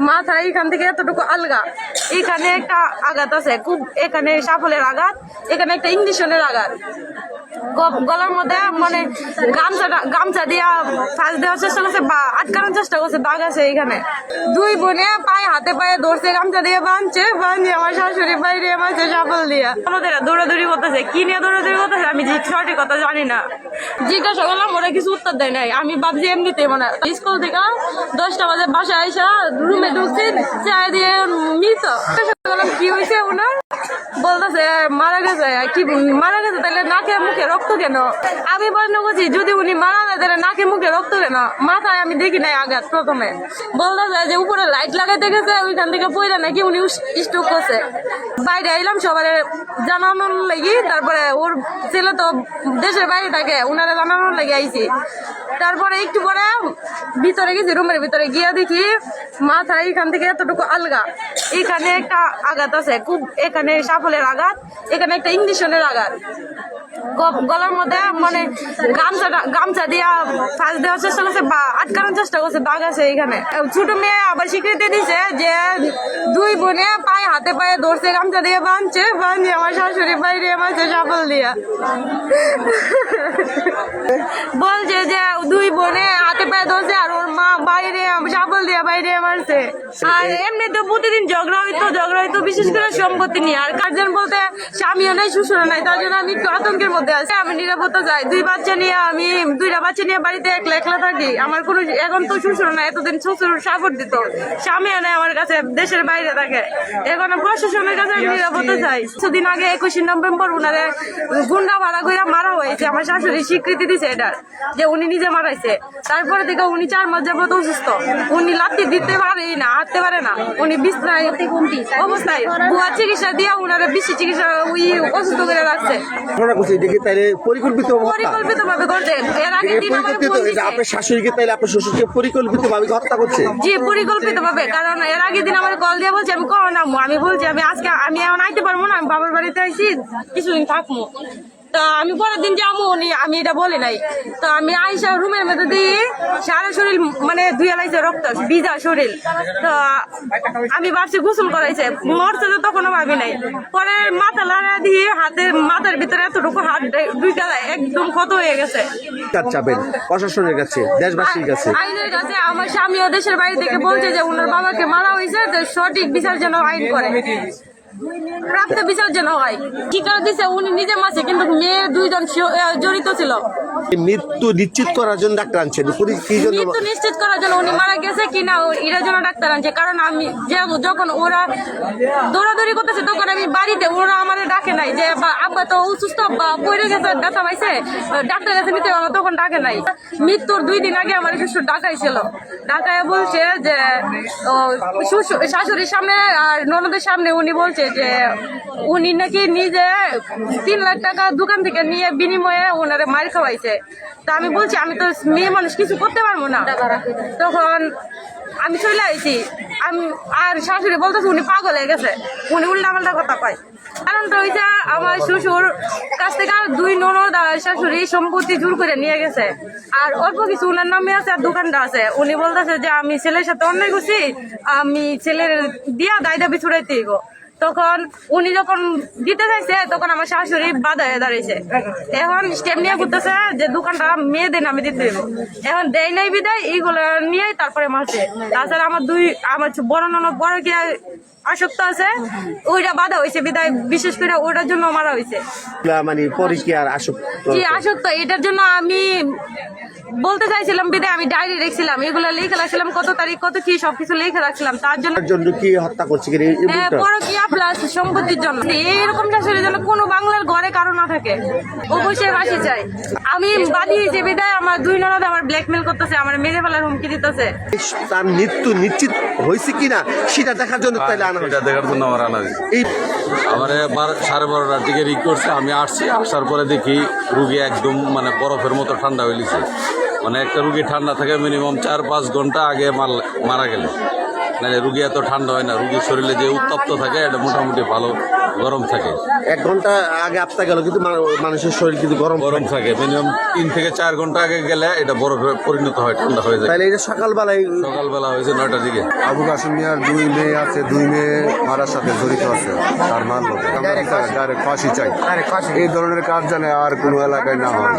মাথা এখান থেকে এতটুকু আলগা। এখানে একটা আঘাত আছে, খুব এখানে সাফলের আঘাত, এখানে একটা ইঞ্জেকশনের আঘাত। গলার মধ্যে মানে গামছাটা গামছা দিয়া ফাঁস দেওয়ার চেষ্টা করছে, বা আটকানোর চেষ্টা করছে, দাগ আছে এখানে। দুই বোনে পায়ে হাতে পায়ে ধরছে, গামছা দিয়ে বাঁধছে বাঁধছে আমার শাশুড়ি বাইরে মাঝে সাফল দিয়া। আমাদের দৌড়াদৌড়ি করতেছে, কি নিয়ে দৌড়াদৌড়ি করতেছে আমি সঠিক কথা জানি না। জিজ্ঞাসা করলাম, ওরা কিছু উত্তর দেয় নাই। আমি ভাবছি এমনিতে মানে স্কুল থেকে দশটা বাজে বাসায় আইসা রুমে ঢুকছি চা দিয়ে মৃত কি হয়েছে ওনার? বলতেছে, মারা গেছে কি মারা গেছে, তাহলে নাকে মুখে রক্ত কেন? আমি প্রশ্ন করছি যদি উনি মারা যায়, তাহলে নাকে মুখে রক্ত কেন? মাথায় আমি দেখি নাই আঘাত প্রথমে। বলতেছে যে উপরে লাইট লাগাইতে গেছে, ওইখান থেকে পয়লা নাকি উনি স্ট্রোক করছে। বাইরে আইলাম, সবার জানানোর লাগি, তারপরে ওর ছেলে তো দেশের বাইরে থাকে ওনারা জানানোর লাগি আইছি। তারপরে একটু পরে ভিতরে গেছি রুমের ভিতরে গিয়ে দেখি মাথা এখান থেকে এতটুকু আলগা। এখানে একটা আঘাত আছে, খুব এখানে সাফলের আঘাত, এখানে একটা ইঞ্জেকশনের আঘাত। গলার মধ্যে মানে গামছাটা গামছা দিয়া ফাঁস দেওয়ার চেষ্টা করছে বা আটকানোর চেষ্টা করছে দাগ আছে এখানে। ছোট মেয়ে আবার স্বীকৃতি দিছে যে দুই বোনে পায়ে হাতে পায়ে ধরছে, গামছা দিয়ে বাঁধছে বাঁধছে আমার শাশুড়ি, বাইরে মাঝে সাফল দিয়া। বলছে যে দুই বোনে হাতে পায়ে ধরছে, আর বাইরে সাফল দিয়ে বাইরে মারছে। আর এমনি তো প্রতিদিন ঝগড়া হইতো ঝগড়া হইতো, বিশেষ করে সম্পত্তি নিয়ে। আর কার্জন বলতে স্বামীও নাই, শ্বশুরও নাই, তার জন্য আমি একটু আতঙ্কের মধ্যে আছি। আমি নিরাপত্তা চাই। দুই বাচ্চা নিয়ে আমি, দুইটা বাচ্চা নিয়ে বাড়িতে একলা একলা থাকি। আমার কোনো, এখন তো শ্বশুর নাই, এতদিন শ্বশুর সাপোর্ট দিত। স্বামীও নাই আমার কাছে, দেশের বাইরে থাকে। এখন প্রশাসনের কাছে আমি নিরাপত্তা চাই। কিছুদিন আগে একুশে নভেম্বর উনারে গুন্ডা ভাড়া করে মারা হয়েছে। আমার শাশুড়ি স্বীকৃতি দিছে এটা, যে উনি নিজে মারাইছে। তারপরে থেকে উনি চার মাস যাবত অসুস্থ। উনি লাত্তি দিতে পারেই না হাঁটতে পারে না। উনি বিছনায় অবস্থায় ভুয়া চিকিৎসা দিয়ে উনারা বেশি চিকিৎসা উই অসুস্থ করে রাখছে। দেখি পরিকল্পিত পরিকল্পিত ভাবে করছে এর আগে দিন আমার শাশুড়িকে তাইলে আপনার শ্বশুরকে পরিকল্পিত ভাবে হত্যা করছে? জি পরিকল্পিত ভাবে কারণ এর আগের দিন আমার কল দিয়ে বলছে আমি কখন আমি বলছি আমি আজকে আমি এখন আইতে পারব না আমি বাবার বাড়িতে আইসি কিছুদিন থাকব। তো আমি পরের দিন যাব আমি এটা বলি নাই। তো আমি আইসা রুমের মধ্যে দিয়ে সারা শরীর মানে ধুয়ে লাইছে রক্ত ভিজা শরীর। তো আমি ভাবছি গোসল করাইছে মরছে তো তখনও ভাবি নাই। পরে মাথা লাড়া দিয়ে হাতের মাথার ভিতরে এতটুকু হাত দুইটা একদম ক্ষত হয়ে গেছে। কাজ প্রশাসনের কাছে দেশবাসীর কাছে। আইনের কাছে আমার স্বামী ও দেশের বাড়ি থেকে বলছে যে ওনার বাবাকে মারা হয়েছে সঠিক বিচার যেন আইন করে। প্রাপ্ত বিচার যেন হয়। কি করে দিছে? উনি নিজে মাসে কিন্তু মেয়ে দুইজন জড়িত ছিল। মৃত্যু নিশ্চিত করার জন্য ডাক্তার আনছেন? মৃত্যু নিশ্চিত করার জন্য উনি মারা গেছে কিনা এটার জন্য ডাক্তার আনছে। কারণ আমি যে- যখন ওরা দৌড়াদৌড়ি করতেছে তখন আমি বাড়িতে ওরা আমার ডাকে নাই যে আব্বা তো অসুস্থ পড়ে গেছে ব্যথা পাইছে ডাক্তার কাছে নিতে হবে তখন ডাকে নাই। মৃত্যুর দুই দিন আগে আমার শ্বশুর ডাকাইছিল ডাকায় বলছে যে শ্বশুর শাশুড়ির সামনে আর ননদের সামনে উনি বলছে যে উনি নাকি নিজে তিন লাখ টাকা দোকান থেকে নিয়ে বিনিময়ে ওনারে মার খাওয়াইছে। তা আমি বলছি, আমি তো মেয়ে মানুষ, কিছু করতে পারব না। তখন আমি চলে আইছি। আমি আর শাশুড়ি বলতেছে, উনি পাগল হয়ে গেছে। উনি উল্টা পাল্টা কথা কয়। কারণটা হইছে আমার শ্বশুর কাছ থেকে আর দুই ননদ আর শাশুড়ি সম্পত্তি জোর করে নিয়ে গেছে। আর অল্প কিছু উনার নামে আছে আর দোকানটা আছে। উনি বলতেছে যে, আমি ছেলের সাথে অন্যায় করছি, আমি ছেলের দিয়া দায় দাবি ছুড়াইতে গো তখন উনি যখন দিতে চাইছে তখন আমার শাশুড়ি বাধা হয়ে দাঁড়িয়েছে এখন স্টেপ নিয়ে ঘুরতেছে যে দোকানটা মেয়েদের নামে দিতে দেবো। এখন দেয় নাই বিদায় এইগুলো নিয়ে তারপরে মারছে। তাছাড়া আমার দুই আমার বড় ননদ বড় কি আসক্ত আছে ওইটা বাধা হয়েছে বিদায় বিশেষ করে ওইটার জন্য মারা হয়েছে। মানে পরিষ্কার আসক্ত? জি আসক্ত? এটার জন্য আমি বলতে চাইছিলাম বিদে আমি ডায়েরি রেখেছিলাম এগুলো লিখে রাখছিলাম কত তারিখ কত কি সবকিছু লিখে রাখছিলাম তার জন্য কি হত্যা করছে হ্যাঁ? পরকীয়া প্লাস সম্পত্তির জন্য এইরকম শাশুড়ির জন্য কোনো ঘরে কারও না থাকে। অবশ্যই বাসি চাই আমি বাদী হয়েছি বিদায়। আমার দুই ননদ আমার ব্ল্যাকমেল করতেছে আমার মেরে ফেলার হুমকি দিতেছে। তার মৃত্যু নিশ্চিত হয়েছে কিনা সেটা দেখার জন্য তাইলে আনা এটা দেখার জন্য আমার আনা এই আমার সাড়ে বারোটার দিকে রিক করছে আমি আসছি আসার পরে দেখি রুগী একদম মানে বরফের মতো ঠান্ডা হয়ে গেছে। মানে একটা রুগী ঠান্ডা থাকে মিনিমাম চার পাঁচ ঘণ্টা আগে মার- মারা গেল। নাহলে রুগী এত ঠান্ডা হয় না রুগীর শরীরে যে উত্তপ্ত থাকে এটা মোটামুটি ভালো গরম থাকে। এক ঘণ্টা আগে আপতা গেল কিন্তু মানুষের শরীর কিন্তু গরম গরম থাকে। মিনিমাম তিন থেকে চার ঘণ্টা আগে গেলে এটা বরফে পরিণত হয় ঠান্ডা হয়ে যায়। তাহলে এটা সকালবেলায় সকালবেলা হয়েছে নয়টার দিকে। আবু কাসিম মিয়ার দুই মেয়ে আছে দুই মেয়ে মারার সাথে জড়িত আছে তার ডাইরেক্ট ফাঁসি। চাই। এই ধরনের কাজ জানে আর কোনো এলাকায় না হয়।